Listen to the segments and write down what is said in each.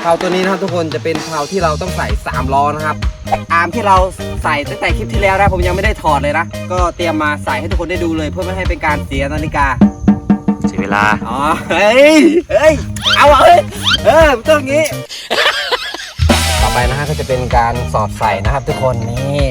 เพลาตัวนี้นะครับทุกคนจะเป็นเพลาที่เราต้องใส่3ล้อนะครับ อาร์มที่เราใส่ตั้งแต่คลิปที่แล้วนะผมยังไม่ได้ถอดเลยนะ ก็เตรียมมาใส่ให้ทุกคนได้ดูเลยเพื่อไม่ให้เป็นการเสียนาฬิกาเสียเวลา อ๋อ เฮ้ย เฮ้ย เอาอะเฮ้ย เออมันต้องอย่างงี้ ต่อไปนะฮะก็จะเป็นการสอดใส่นะครับทุกคนนี่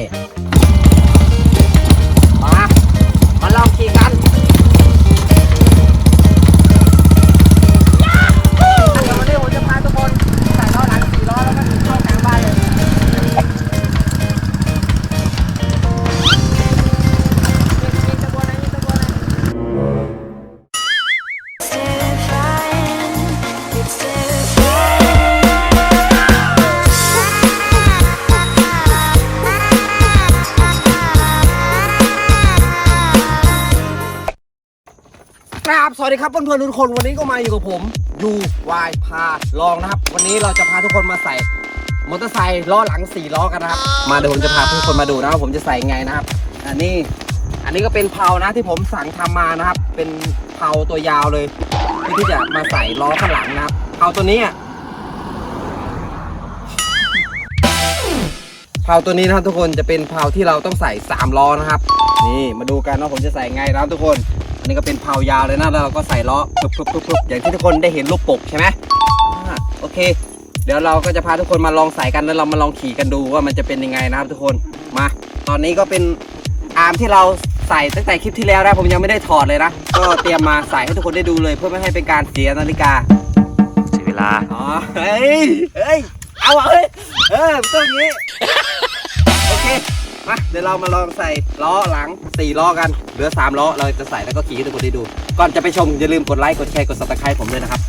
สวัสดีครับเพื่อนๆทุกคนวันนี้ก็มาอยู่กับผมยูวายพาลองนะครับ วันนี้เราจะพาทุกคนมาใส่มอเตอร์ไซค์ล้อหลังสี่ล้อกันนะครับ มาเดี๋ยวผมจะพาทุกคนมาดูนะว่าผมจะใส่ไงนะครับ อันนี้อันนี้ก็เป็นเพลานะที่ผมสั่งทำมานะครับ เป็นเพลาตัวยาวเลยเพื่อที่จะมาใส่ล้อข้างหลังนะครับเพลาตัวนี้เพลาตัวนี้นะครับทุกคนจะเป็นเพลาที่เราต้องใส่สามล้อนะครับ นี่มาดูกันว่าผมจะใส่ไงนะครับทุกคน นนี้ก็เป็นเพลายาวเลยนะ แล้วเราก็ใส่ล้อปึ๊บปึ๊บปึ๊บปึ๊บอย่างที่ทุกคนได้เห็นรูปปกใช่ไหมอ่าโอเค เดี๋ยวเราก็จะพาทุกคนมาลองใส่กันแล้วเรามาลองขี่กันดูว่ามันจะเป็นยังไงนะครับทุกคนมา ตอนนี้ก็เป็นอาร์มที่เราใส่ตั้งแต่คลิปที่แล้วนะผมยังไม่ได้ถอดเลยนะก็เตรียมมาใส่ให้ทุกคนได้ดูเลยเพื่อไม่ให้เป็นการเสียนาฬิกาเสียเวลาอ๋อเฮ้ยเฮ้ยเอาอะเฮ้ยเออมันต้องอย่างนี้โอเค มาเดี๋ยวเรามาลองใส่ล้อหลัง 4 ล้อกัน เหลือ 3 ล้อ เราจะใส่แล้วก็ขี่ให้ทุกคนได้ดู ก่อนจะไปชม อย่าลืมกดไลค์ กดแชร์ กด subscribe ผมด้วยนะครับ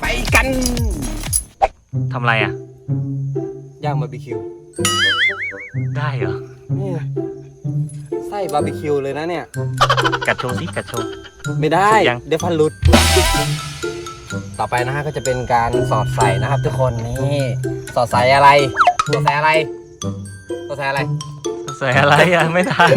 ไปกันทำไรอะ ย่างบาร์บีคิว ได้เหรอ นี่ไส้บาร์บีคิวเลยนะเนี่ย กัดโชว์สิกัดโชว์ ไม่ได้สุดยัง เดี๋ยวฟันหลุด ต่อไปนะฮะก็จะเป็นการสอดใส่นะครับทุกคนนี่ สอดใส่อะไร สอดใส่อะไรสอดใส่อะไร ใส่อะไรอะไม่ทัน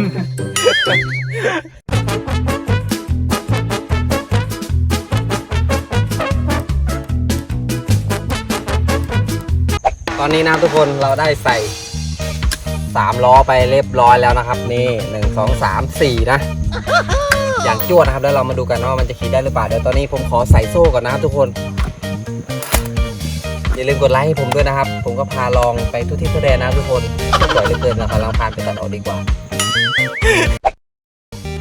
ตอนนี้นะครับทุกคนเราได้ใส่สามล้อไปเรียบร้อยแล้วนะครับ นี่หนึ่งสองสามสี่นะ อย่างจวดนะครับแล้วเรามาดูกันว่ามันจะขี่ได้หรือเปล่าเดี๋ยวตอนนี้ผมขอใส่โซ่ก่อนนะครับทุกคน อย่าลืมกดไลค์ให้ผมด้วยนะครับ ผมก็พาลองไปทุกที่ทุกแดนนะทุกคนสวยเหลือเกินนะครับเราพาไปตัดออกดีกว่า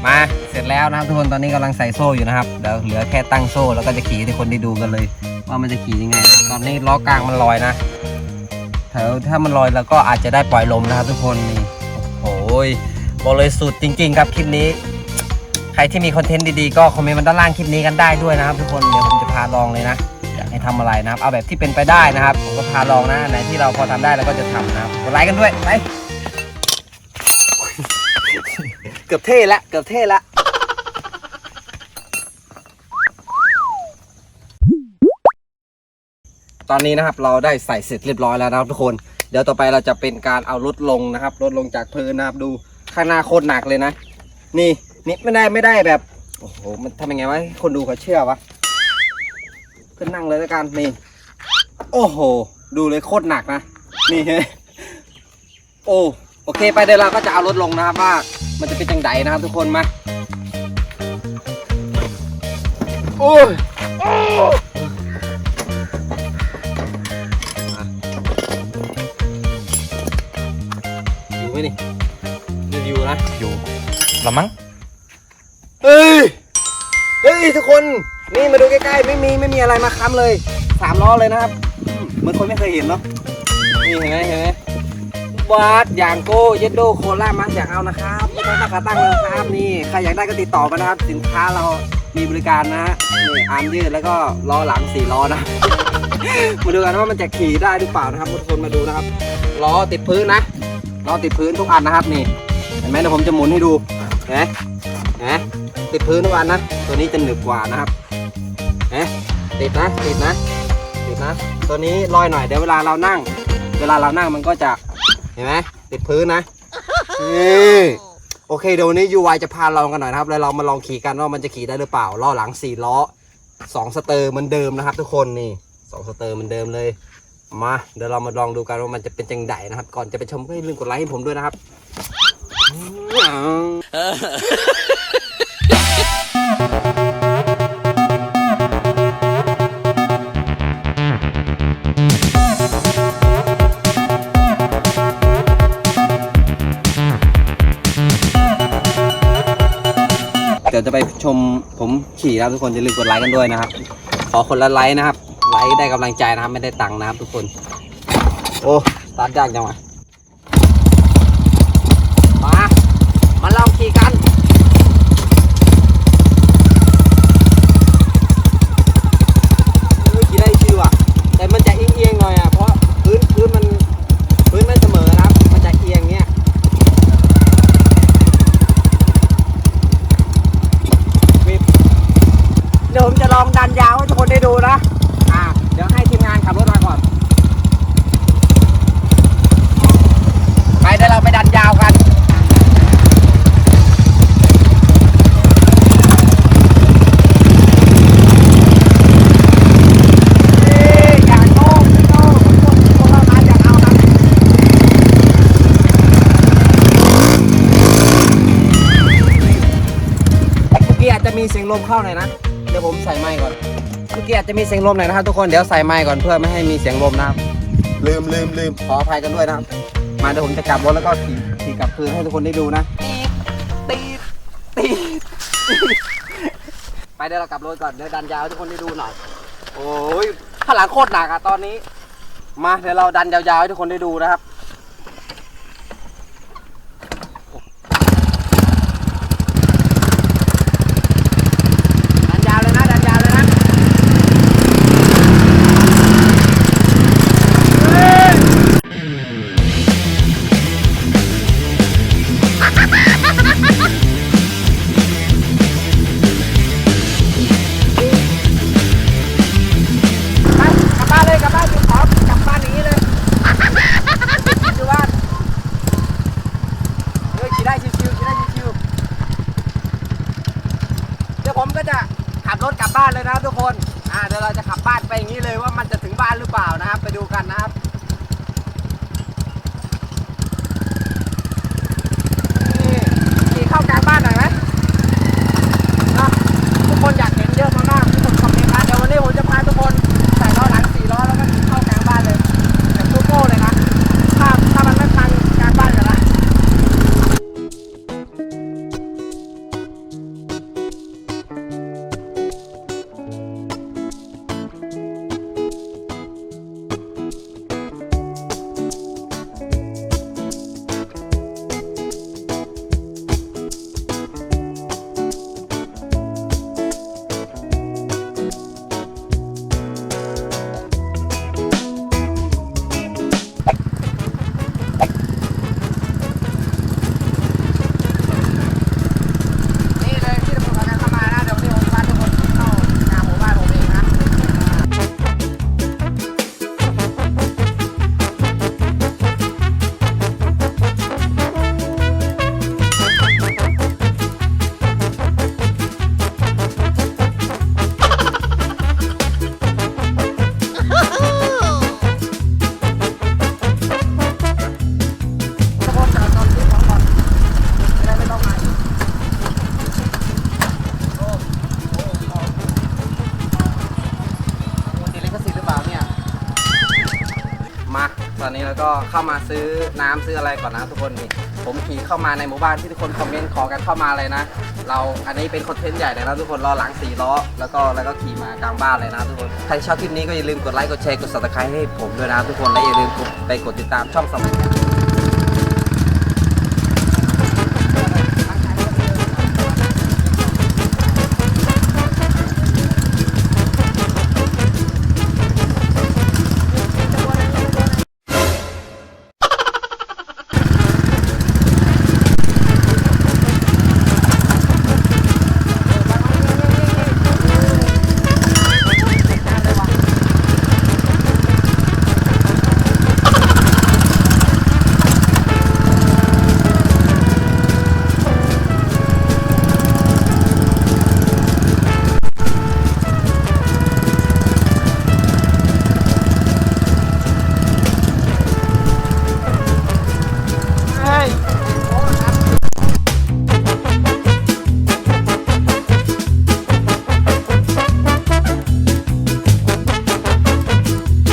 มาเสร็จแล้วนะครับทุกคนตอนนี้กำลังใส่โซ่อยู่นะครับเดี๋ยวเหลือแค่ตั้งโซ่แล้วก็จะขี่ให้ทุกคนได้ดูกันเลย ว่ามันจะขี่ยังไงตอนนี้ล้อกลางมันลอยนะแถวถ้ามันลอยแล้วก็อาจจะได้ปล่อยลมนะครับ ทุกคนนี่โอ้โหบอกเลยสุดจริง ๆ ครับคลิปนี้ ใครที่มีคอนเทนต์ดีๆก็คอมเมนต์มาด้านล่างคลิปนี้กันได้ด้วยนะครับ ทุกคนเดี๋ยวผมจะพาลองเลยนะ อยากให้ทำอะไรนะครับ เอาแบบที่เป็นไปได้นะครับ ผมก็พาลองนะอันไหนที่เราพอทำได้เราก็จะทำนะครับกดไลค์กันด้วยไป เกือบเท่ละเกือบเท่ละตอนนี้นะครับเราได้ใส่เสร็จเรียบร้อยแล้วนะครับทุกคน เดี๋ยวต่อไปเราจะเป็นการเอารถลงนะครับรถลงจากพื้นนะครับดูข้างหน้าโคตรหนักเลยนะ นี่นี่ไม่ได้ไม่ได้แบบ โอ้โหมันทำยังไงวะให้คนดูเขาเชื่อวะ ขึ้นนั่งเลยแล้วกันนี่โอ้โห ดูเลยโคตรหนักนะ นี่โอ้โอเค ไปเดี๋ยวเราก็จะเอารถลงนะครับว่ามันจะเป็นจังไดนะครับทุกคนมาโอ้ยอยู่ไหมนี่รีวิวนะอยู่ละมั้งเฮ้ยเฮ้ยทุกคน นี่มาดูใกล้ๆ ไม่มีไม่มีอะไรมาค้ำเลยสามล้อเลยนะครับเหมือนคนไม่เคยเห็นเนาะนี่เห็นไหมเห็นไหมบาสยางโก้เยดโดโคล่ามาอยากเอานะครับไม่ต้องตั้งขาตั้งเลยนะครับนี่ใครอยากได้ก็ติดต่อมานะครับ สินค้าเรามีบริการนะฮะนี่อาร์มยืดแล้วก็ล้อหลังสี่ล้อนะมาดูกันว่ามันจะขี่ได้หรือเปล่านะครับทุกคนมาดูนะครับล้อติดพื้นนะล้อติดพื้นทุกอันนะครับนี่เห็นไหมเดี๋ยวผมจะหมุนให้ดูเห็นไหมเห็นไหมติดพื้นทุกอันนะตัวนี้จะหนึบกว่านะครับ ติดนะ ติดนะ ติดนะ ตัวนี้ลอยหน่อยเดี๋ยวเวลาเรานั่ง เวลาเรานั่งมันก็จะเห็นไหมติดพื้นนะนี่โอเคเดี๋ยววันนี้ยูไวจะพาลองกันหน่อยนะครับแล้วเรามาลองขี่กันว่ามันจะขี่ได้หรือเปล่าล้อหลังสี่ล้อสองสเตอร์เหมือนเดิมนะครับ ทุกคนนี่สองสเตอร์เหมือนเดิมเลยมาเดี๋ยวเรามาลองดูกันว่ามันจะเป็นจังไดนะครับ ก่อนจะไปชมก็อย่าลืมกดไลค์ให้ผมด้วยนะครับ มผมขี่นะครับทุกคนอย่าลืมกดไลค์กันด้วยนะครับ ขอคนละไลค์นะครับ ไลค์ได้กำลังใจนะครับ ไม่ได้ตังค์นะครับทุกคน โอ้สตาร์ทยากจังวะมา มาลองขี่กัน เฮ้ยขี่ได้ชิวอะ แต่มันจะเอียงๆหน่อยอะ เพราะพื้นพื้นมันพื้นไม่เสมอนะครับ มันจะเอียงเงี้ย เดี๋ยวผมจะลองดันยาวให้ทุกคนได้ดูนะ อ่า เดี๋ยวให้ทีมงานขับรถมาก่อน ไปเดี๋ยวเราไปดันยาวกัน เอ้ยอย่าโน้มไม่โน้มคนคนละไม้อย่าเอาครับ เมื่ อกี้อาจจะมีเสียงลมเข้าหน่อยนะ เดี๋ยวผมใส่ไมค์ก่อน เมื่อกี้อาจจะมีเสียงลมหน่อยนะครับทุกคน เดี๋ยวใส่ไมค์ก่อนเพื่อไม่ให้มีเสียงลมนะครับ ลืมลืมลืมขออภัยกันด้วยนะครับ มาเดี๋ยวผมจะกลับรถแล้วก็ขี่ขี่กลับคืนให้ทุกคนได้ดูนะตีตีตีไปเดี๋ยวเรากลับรถก่อนเดี๋ยวดันยาวให้ทุกคนได้ดูหน่อย โอ้ยข้างหลังโคตรหนักอะตอนนี้ มาเดี๋ยวเราดันยาวๆให้ทุกคนได้ดูนะครับ ก็จะขับรถกลับบ้านเลยนะครับทุกคน อ่าเดี๋ยวเราจะขับบ้านไปอย่างนี้เลยว่ามันจะถึงบ้านหรือเปล่านะครับ ไปดูกันนะครับ มาตอนนี้เราก็เข้ามาซื้อน้ำซื้ออะไรก่อนนะทุกคนนี่ผมขี่เข้ามาในหมู่บ้านที่ทุกคนคอมเมนต์ขอกันเข้ามาเลยนะ เราอันนี้เป็นคอนเทนต์ใหญ่เลยนะทุกคนรอหลังสี่ล้อแล้วก็แล้วก็ขี่มากลางบ้านเลยนะทุกคนใครชอบคลิปนี้ก็อย่าลืมกดไลค์กดแชร์กดซับสไครต์ให้ผมด้วยนะทุกคนและอย่าลืมไปกดติดตามช่องสมัคร